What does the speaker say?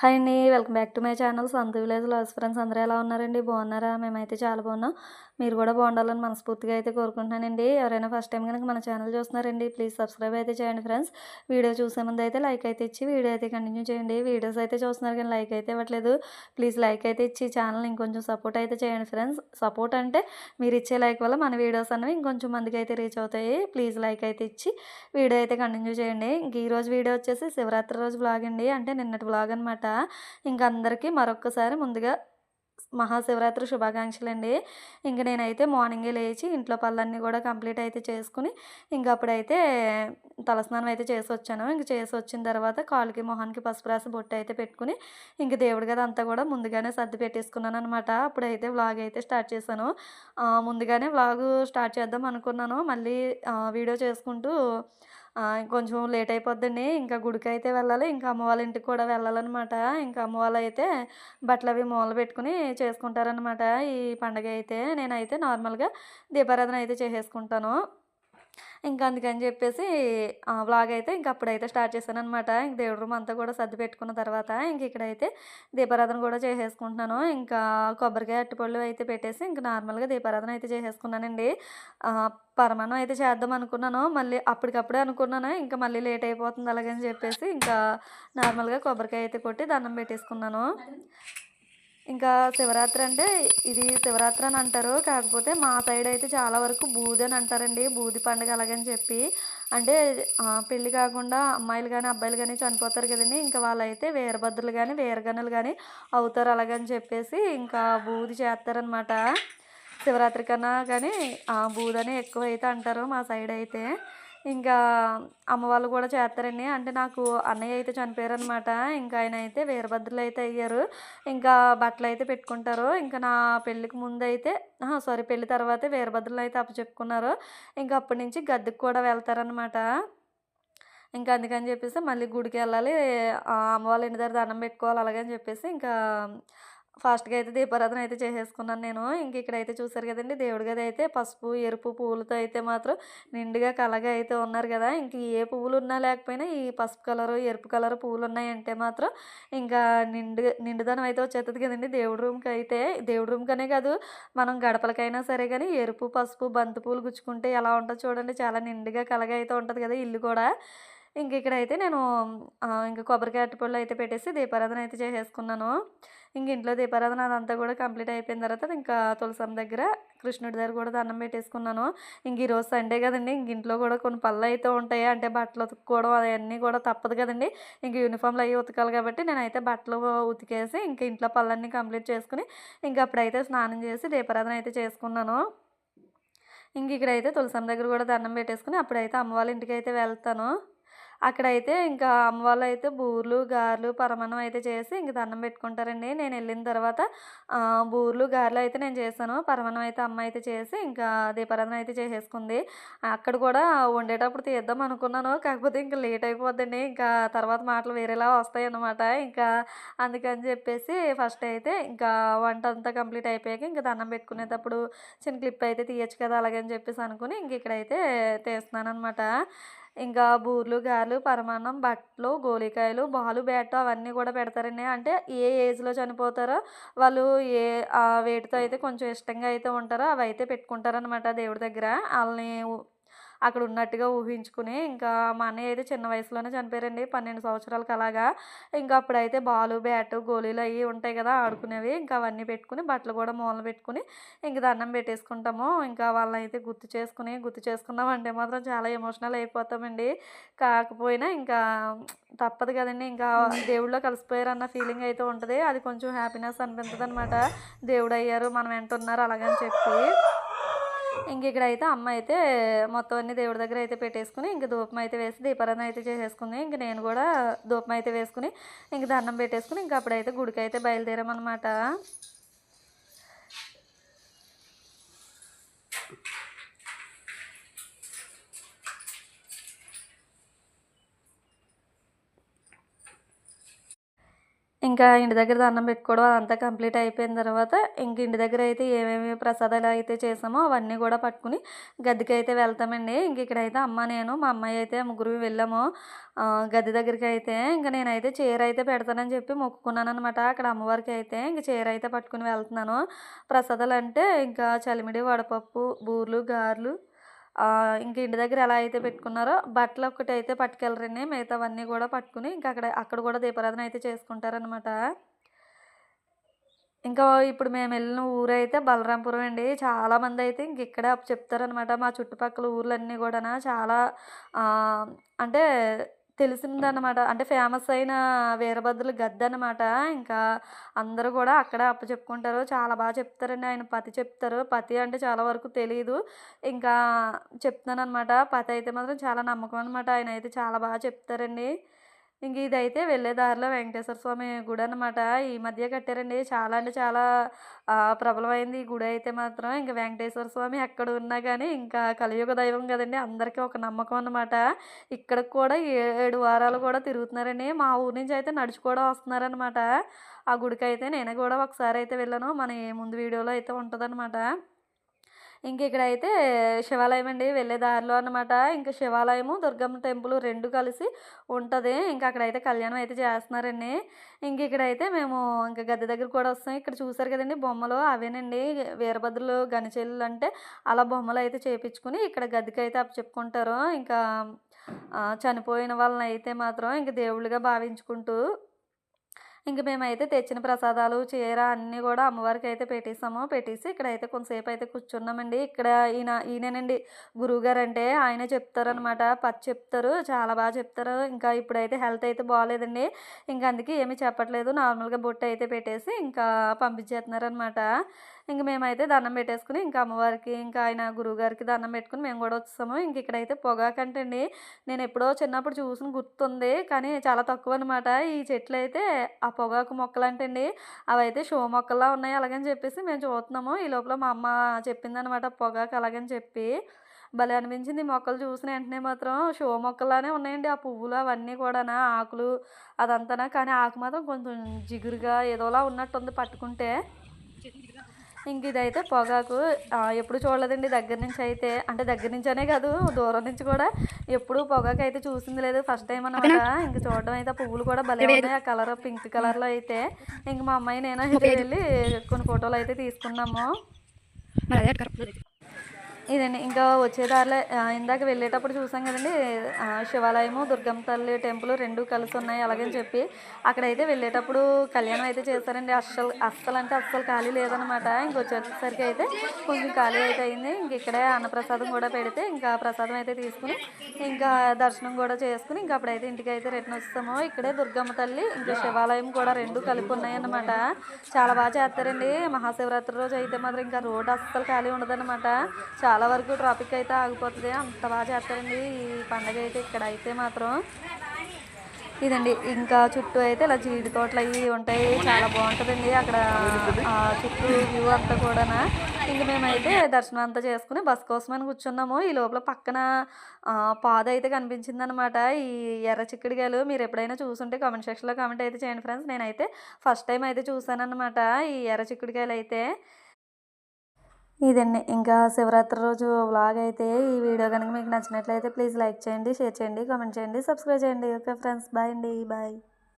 Hi అండి welcome back to my channel. సంత village లాస్ ఫ్రెండ్స్ అందరూ ఎలా ఉన్నారండి? బాగున్నారా? మేమైతే చాలా బాగున్నాం. మీరు కూడా బాగుండాలని మనస్ఫూర్తిగా అయితే కోరుకుంటున్నానండి. ఎవరైనా ఫస్ట్ టైం కనుక మన ఛానల్ చూస్తున్నారండి ప్లీజ్ సబ్స్క్రైబ్ అయితే చేయండి ఫ్రెండ్స్ వీడియో చూసే ముందు అయితే లైక్ అయితే ఇచ్చి వీడియో అయితే కంటిన్యూ చేయండి. వీడియోస్ అయితే చూస్తున్నారు కానీ లైక్ అయితే ఇవ్వట్లేదు. ప్లీజ్ లైక్ అయితే ఇచ్చి ఛానల్ ఇంకొంచెం సపోర్ట్ అయితే చేయండి ఫ్రెండ్స్ సపోర్ట్ అంటే మీరు ఇచ్చే లైక్ వల్ల మన వీడియోస్ అనేవి ఇంకొంచెం మందికి అయితే రీచ్ అవుతాయి. ప్లీజ్ లైక్ అయితే ఇచ్చి వీడియో అయితే కంటిన్యూ చేయండి. ఇంక ఈరోజు వీడియో వచ్చేసి శివరాత్రి రోజు బ్లాగ్ అండి. అంటే నిన్నటి బ్లాగ్ అనమాట ఇంక అందరికీ మరొక్కసారి ముందుగా మహాశివరాత్రి శుభాకాంక్షలు అండి ఇంక నేనైతే మార్నింగే లేచి ఇంట్లో పనులన్నీ కూడా కంప్లీట్ అయితే చేసుకుని ఇంక అప్పుడైతే తలస్నానం అయితే చేసి వచ్చాను ఇంక చేసి వచ్చిన తర్వాత కాలుకి మొహానికి పసుపు రాసి బొట్టు అయితే పెట్టుకుని ఇంక దేవుడి గది అంతా కూడా ముందుగానే సర్ది పెట్టేసుకున్నాను అనమాట అప్పుడైతే వ్లాగ్ అయితే స్టార్ట్ చేశాను. ముందుగానే వ్లాగ్ స్టార్ట్ చేద్దాం అనుకున్నాను. మళ్ళీ వీడియో చేసుకుంటూ కొంచెం లేట్ అయిపోద్దండి. ఇంకా గుడికి అయితే వెళ్ళాలి. ఇంకా అమ్మ వాళ్ళ ఇంటికి కూడా వెళ్ళాలన్నమాట. ఇంకా అమ్మ వాళ్ళు అయితే బట్టలు అవి మూల పెట్టుకుని చేసుకుంటారనమాట ఈ పండగ అయితే నేనైతే నార్మల్గా దీపారాధన అయితే చేసేసుకుంటాను. ఇంకా అందుకని చెప్పేసి వ్లాగ్ అయితే ఇంక అప్పుడైతే స్టార్ట్ చేశాను అనమాట ఇంక దేవుడి రూమ్ అంతా కూడా సర్ది పెట్టుకున్న తర్వాత ఇంక ఇక్కడైతే దీపారాధన కూడా చేసేసుకుంటున్నాను. ఇంకా కొబ్బరికాయ అట్టుపళ్ళు అయితే పెట్టేసి ఇంకా నార్మల్గా దీపారాధన అయితే చేసేసుకున్నానండి. పరమాణం పరమాన్నం అయితే చేద్దాం అనుకున్నాను. మళ్ళీ అప్పటికప్పుడే అనుకున్నాను. ఇంకా మళ్ళీ లేట్ అయిపోతుంది అలాగని చెప్పేసి ఇంకా నార్మల్గా కొబ్బరికాయ అయితే కొట్టి దండం పెట్టేసుకున్నాను. ఇంకా శివరాత్రి అంటే ఇది శివరాత్రి అని అంటారు. కాకపోతే మా సైడ్ అయితే చాలా వరకు బూది అని అంటారండి. బూది పండుగ అలాగని చెప్పి. అంటే పెళ్ళి కాకుండా అమ్మాయిలు కానీ అబ్బాయిలు కానీ చనిపోతారు కదండి. ఇంకా వాళ్ళైతే వీరభద్రులు కానీ వీరగనులు కానీ అవుతారు అలాగని చెప్పేసి ఇంకా బూది చేస్తారనమాట శివరాత్రి కన్నా కానీ ఆ బూదని ఎక్కువ అయితే అంటారు మా సైడ్ అయితే. ఇంకా అమ్మ వాళ్ళు కూడా చేస్తారండి. అంటే నాకు అన్నయ్య అయితే చనిపోయారు అనమాట ఇంకా ఆయన అయితే వీరభద్రులు అయితే అయ్యారు. ఇంకా బట్టలు అయితే పెట్టుకుంటారు. ఇంకా నా పెళ్ళికి ముందు అయితే సారీ పెళ్ళి తర్వాతే వీరభద్రులు అయితే అప్పచెప్పుకున్నారు. ఇంకా అప్పటి నుంచి గద్దెకి కూడా వెళ్తారనమాట ఇంకా అందుకని చెప్పేసి మళ్ళీ గుడికి వెళ్ళాలి. ఆ అమ్మ ఇంటి దగ్గర దండం పెట్టుకోవాలి. అలాగని చెప్పేసి ఇంకా ఫాస్ట్గా అయితే దీపారాధన అయితే చేసేసుకున్నాను నేను. ఇంక ఇక్కడైతే చూసారు కదండి దేవుడి గది అయితే పసుపు ఎరుపు పువ్వులతో అయితే మాత్రం నిండుగా కలగా అయితే ఉన్నారు కదా. ఇంక ఏ పువ్వులు ఉన్నా లేకపోయినా ఈ పసుపు కలరు ఎరుపు కలర్ పువ్వులు ఉన్నాయంటే మాత్రం ఇంకా నిండు నిండుదనం అయితే వచ్చేస్తుంది కదండి దేవుడి రూమ్కి అయితే. దేవుడి రూమ్కనే కాదు మనం గడపలకైనా సరే కానీ ఎరుపు పసుపు బంతి పువ్వులు గుచ్చుకుంటే ఎలా ఉంటుందో చూడండి చాలా నిండుగా కలగా అయితే ఉంటుంది కదా ఇల్లు కూడా. ఇంక ఇక్కడైతే నేను ఇంకా కొబ్బరికాయ అరటిపళ్ళు అయితే పెట్టేసి దీపారాధన అయితే చేసేసుకున్నాను. ఇంక ఇంట్లో దీపారాధన అదంతా కూడా కంప్లీట్ అయిపోయిన తర్వాత ఇంకా తులసం దగ్గర కృష్ణుడి దగ్గర కూడా దండం పెట్టేసుకున్నాను. ఇంక ఈరోజు సండే కదండి ఇంక ఇంట్లో కూడా కొన్ని పళ్ళు అయితే ఉంటాయి. అంటే బట్టలు ఉతుక్కోవడం అవన్నీ కూడా తప్పదు కదండి. ఇంక యూనిఫామ్లు అవి ఉతకాలి కాబట్టి నేనైతే బట్టలు ఉతికేసి ఇంక ఇంట్లో పళ్ళన్నీ కంప్లీట్ చేసుకుని ఇంక అప్పుడైతే స్నానం చేసి దీపారాధన అయితే చేసుకున్నాను. ఇంక ఇక్కడైతే తులసం దగ్గర కూడా దండం పెట్టేసుకుని అప్పుడైతే అమ్మ వాళ్ళ ఇంటికి అయితే వెళ్తాను. అక్కడైతే ఇంకా అమ్మ వాళ్ళు అయితే బూర్లు గారెలు పరమాన్నం అయితే చేసి ఇంక దండం పెట్టుకుంటారండి. నేను వెళ్ళిన తర్వాత బూర్లు గారెలు అయితే నేను చేశాను. పరమాన్నం అయితే అమ్మ అయితే చేసి ఇంకా దీపారాధన అయితే చేసేసుకుంది. అక్కడ కూడా వండేటప్పుడు తీద్దాం అనుకున్నాను. కాకపోతే ఇంకా లేట్ అయిపోద్దండి. ఇంకా తర్వాత మాటలు వేరేలా వస్తాయి అన్నమాట ఇంకా అందుకని చెప్పేసి ఫస్ట్ అయితే ఇంకా వంట అంతా కంప్లీట్ అయిపోయాక ఇంకా దండం పెట్టుకునేటప్పుడు చిన్న క్లిప్ అయితే తీయచ్చు కదా అలాగని చెప్పేసి అనుకుని ఇంక ఇక్కడైతే తీస్తున్నాను అనమాట ఇంకా బూర్లు గారెలు పరమాన్నం బట్టలు గోలికాయలు బాలు బ్యాట్ అవన్నీ కూడా పెడతారండి. అంటే ఏ ఏజ్లో చనిపోతారో వాళ్ళు ఏ ఆ వేటితో అయితే కొంచెం ఇష్టంగా అయితే ఉంటారో అవి అయితే పెట్టుకుంటారనమాట దేవుడి దగ్గర. వాళ్ళని అక్కడ ఉన్నట్టుగా ఊహించుకుని ఇంకా మా అన్నయ్య అయితే చిన్న వయసులోనే చనిపోయారండి పన్నెండు సంవత్సరాలకు అలాగా. ఇంకా అప్పుడైతే బాలు బ్యాట్ గోళీలు అవి ఉంటాయి కదా ఆడుకునేవి. ఇంకా అవన్నీ పెట్టుకుని బట్టలు కూడా మూలన పెట్టుకుని ఇంక దండం పెట్టేసుకుంటాము. ఇంకా వాళ్ళని అయితే గుర్తు చేసుకుని గుర్తు చేసుకున్నామంటే మాత్రం చాలా ఎమోషనల్ అయిపోతామండి. కాకపోయినా ఇంకా తప్పదు కదండి. ఇంకా దేవుళ్ళో కలిసిపోయారు అన్న ఫీలింగ్ అయితే ఉంటుంది. అది కొంచెం హ్యాపీనెస్ అనిపించదు అనమాట దేవుడు అయ్యారు మనం వెంట ఉన్నారు అలాగని చెప్పి. ఇంక ఇక్కడ అయితే అమ్మ అయితే మొత్తం అన్ని దేవుడి దగ్గర అయితే పెట్టేసుకుని ఇంక ధూపం అయితే వేసి దీపారాధన అయితే చేసేసుకుంది. ఇంక నేను కూడా ధూపం అయితే వేసుకుని ఇంక దండం పెట్టేసుకుని ఇంక అప్పుడైతే గుడికి అయితే బయలుదేరామన్నమాట ఇంకా ఇంటి దగ్గర దండం పెట్టుకోవడం అదంతా కంప్లీట్ అయిపోయిన తర్వాత ఇంక ఇంటి దగ్గర అయితే ఏమేమి ప్రసాదాలు అయితే చేసామో అవన్నీ కూడా పట్టుకుని గదికి అయితే వెళ్తామండి. ఇంక ఇక్కడైతే అమ్మ నేను మా అమ్మాయి అయితే ముగ్గురు వెళ్ళాము. గది దగ్గరికి అయితే ఇంకా నేనైతే చీర అయితే పెడతానని చెప్పి మొక్కుకున్నాను అనమాట అక్కడ అమ్మవారికి అయితే ఇంక చీర అయితే పట్టుకుని వెళ్తున్నాను. ప్రసాదాలు అంటే ఇంకా చలిమిడి వడపప్పు బూర్లు గారెలు ఇంక ఇంటి దగ్గర ఎలా అయితే పెట్టుకున్నారో బట్టలు ఒకటి అయితే పట్టుకెళ్ళరండి. మిగతావన్నీ కూడా పట్టుకుని ఇంకా అక్కడ అక్కడ కూడా దీపారాధన అయితే చేసుకుంటారనమాట ఇంకా ఇప్పుడు మేము వెళ్ళిన ఊరు అయితే బలరాంపురం అండి. చాలామంది అయితే ఇంక ఇక్కడే చెప్తారనమాట మా చుట్టుపక్కల ఊర్లన్నీ కూడా చాలా అంటే తెలిసిందనమాట అంటే ఫేమస్ అయిన వీరభద్రుల గద్ద అనమాట ఇంకా అందరూ కూడా అక్కడే అప్ప చెప్పుకుంటారు. చాలా బాగా చెప్తారండి ఆయన. పతి చెప్తారు. పతి అంటే చాలా వరకు తెలియదు ఇంకా చెప్తున్నాను అనమాట పతి అయితే మాత్రం చాలా నమ్మకం అనమాట ఆయన అయితే చాలా బాగా చెప్తారండి. ఇంక ఇదైతే వెళ్ళే దారిలో వెంకటేశ్వర స్వామి గుడి అనమాట ఈ మధ్య కట్టారండి. చాలా అంటే చాలా ప్రబలమైంది ఈ గుడి అయితే మాత్రం. ఇంకా వెంకటేశ్వర స్వామి ఎక్కడ ఉన్నా కానీ ఇంకా కలియుగ దైవం కదండి. అందరికీ ఒక నమ్మకం అనమాట ఇక్కడికి కూడా ఏడు వారాలు కూడా తిరుగుతున్నారండి. మా ఊరి నుంచి అయితే నడుచు కూడా వస్తున్నారనమాట ఆ గుడికి అయితే నేను కూడా ఒకసారి అయితే వెళ్ళాను. మన ఏ ముందు వీడియోలో అయితే ఉంటుందన్నమాట. ఇంక ఇక్కడైతే శివాలయం అండి వెళ్ళే దారిలో అనమాట ఇంకా శివాలయము దుర్గమ్మ టెంపుల్ రెండు కలిసి ఉంటుంది. ఇంకా అక్కడైతే కళ్యాణం అయితే చేస్తున్నారండి. ఇంక ఇక్కడైతే మేము ఇంకా గద్దె దగ్గర కూడా వస్తాం. ఇక్కడ చూసారు కదండి బొమ్మలు అవేనండి. వీరభద్రులు గణచెల్లు అంటే అలా బొమ్మలు అయితే చేపించుకుని ఇక్కడ గద్దెకి అయితే అప్పు చెప్పుకుంటారు ఇంకా చనిపోయిన వాళ్ళని అయితే మాత్రం ఇంకా దేవుళ్ళుగా భావించుకుంటూ ఇంక మేమైతే తెచ్చిన ప్రసాదాలు చీర అన్నీ కూడా అమ్మవారికి అయితే పెట్టేసాము. పెట్టేసి ఇక్కడైతే కొంతసేపు అయితే కూర్చున్నామండి. ఇక్కడ ఈయన ఈయనేనండి గురువుగారు అంటే ఆయన చెప్తారనమాట పచ్చి చెప్తారు చాలా బాగా చెప్తారు. ఇంకా ఇప్పుడైతే హెల్త్ అయితే బాగాలేదండి ఇంకా అందుకే ఏమీ చెప్పట్లేదు. నార్మల్గా బొట్టు అయితే పెట్టేసి ఇంకా పంపించేస్తున్నారనమాట ఇంక మేమైతే దండం పెట్టేసుకుని ఇంకా అమ్మవారికి ఇంకా ఆయన గురువుగారికి దండం పెట్టుకుని మేము కూడా వచ్చాము ఇంక ఇక్కడైతే పొగాకంటండి. నేను ఎప్పుడో చిన్నప్పుడు చూసిన గుర్తుంది. కానీ చాలా తక్కువ అనమాట ఈ చెట్లు అయితే ఆ పొగాకు మొక్కలు అంటండి అవి అయితే షో మొక్కల్లా ఉన్నాయి అలాగని చెప్పేసి మేము చూస్తున్నాము. ఈ లోపల మా అమ్మ చెప్పిందనమాట పొగాకు అలాగని చెప్పి. భలే అనిపించింది ఈ మొక్కలు చూసిన వెంటనే మాత్రం. షో మొక్కలానే ఉన్నాయండి ఆ పువ్వులు అవన్నీ కూడా ఆకులు అదంతానా. కానీ ఆకు మాత్రం కొంచెం జిగురుగా ఏదోలా ఉన్నట్టుంది పట్టుకుంటే. ఇంక ఇదైతే పొగాకు ఎప్పుడు చూడలేదండి. దగ్గర నుంచి అయితే అంటే దగ్గర నుంచి అనే కాదు దూరం నుంచి కూడా ఎప్పుడు పొగాకు అయితే చూసింది లేదు. ఫస్ట్ టైం అనమాట ఇంక చూడడం అయితే పువ్వులు కూడా భలే ఉన్నాయి. ఆ కలర్ పింక్ కలర్లో అయితే. ఇంక మా అమ్మాయి నేను వెళ్ళి కొన్ని ఫోటోలు అయితే తీసుకున్నాము. ఇదండి. ఇంకా వచ్చే దారిలో ఇందాక వెళ్ళేటప్పుడు చూసాం కదండి శివాలయము దుర్గమ్మ తల్లి టెంపుల్ రెండు కలిసి ఉన్నాయి అలాగని చెప్పి. అక్కడైతే వెళ్ళేటప్పుడు కళ్యాణం అయితే చేస్తారండి అస్సలు అస్సలు అంటే అస్సలు ఖాళీ లేదనమాట ఇంకా వచ్చేసరికి అయితే కొంచెం ఖాళీ అయితే అయింది. ఇంక ఇక్కడే అన్నప్రసాదం కూడా పెడితే ఇంకా ప్రసాదం అయితే తీసుకుని ఇంకా దర్శనం కూడా చేసుకుని ఇంకా అప్పుడైతే ఇంటికి అయితే రిటర్న్ వస్తాము. ఇక్కడే దుర్గమ్మ తల్లి ఇంకా శివాలయం కూడా రెండు కలిపి ఉన్నాయన్నమాట. చాలా బాగా చేస్తారండి. మహాశివరాత్రి రోజు అయితే మాత్రం ఇంకా రోడ్ అస్సలు ఖాళీ ఉండదన్నమాట. చాలా చాలా వరకు ట్రాఫిక్ అయితే ఆగిపోతుంది. అంత బాగా చేస్తారండి ఈ పండగ అయితే ఇక్కడ అయితే మాత్రం. ఇదండి ఇంకా చుట్టూ అయితే ఇలా జీడి తోటలు అవి ఉంటాయి. చాలా బాగుంటుందండి అక్కడ చుట్టూ వ్యూ అంతా కూడా ఇంక మేమైతే దర్శనం అంతా చేసుకుని బస్ కోసమని కూర్చున్నాము. ఈ లోపల పక్కన పాద పాదు అయితే కనిపించింది అనమాట ఈ ఎర్ర చిక్కుడుకాయలు మీరు ఎప్పుడైనా చూసుంటే కామెంట్ సెక్షన్లో కామెంట్ అయితే చేయండి ఫ్రెండ్స్. నేనైతే ఫస్ట్ టైం అయితే చూసానమాట ఈ ఎర్ర చిక్కుడుకాయలు అయితే. ఇదండి. ఇంకా శివరాత్రి రోజు వ్లాగ్ అయితే ఈ వీడియో కనుక మీకు నచ్చినట్లయితే ప్లీజ్ లైక్ చేయండి షేర్ చేయండి కామెంట్ చేయండి సబ్స్క్రైబ్ చేయండి. ఓకే ఫ్రెండ్స్ బాయ్ అండి. బాయ్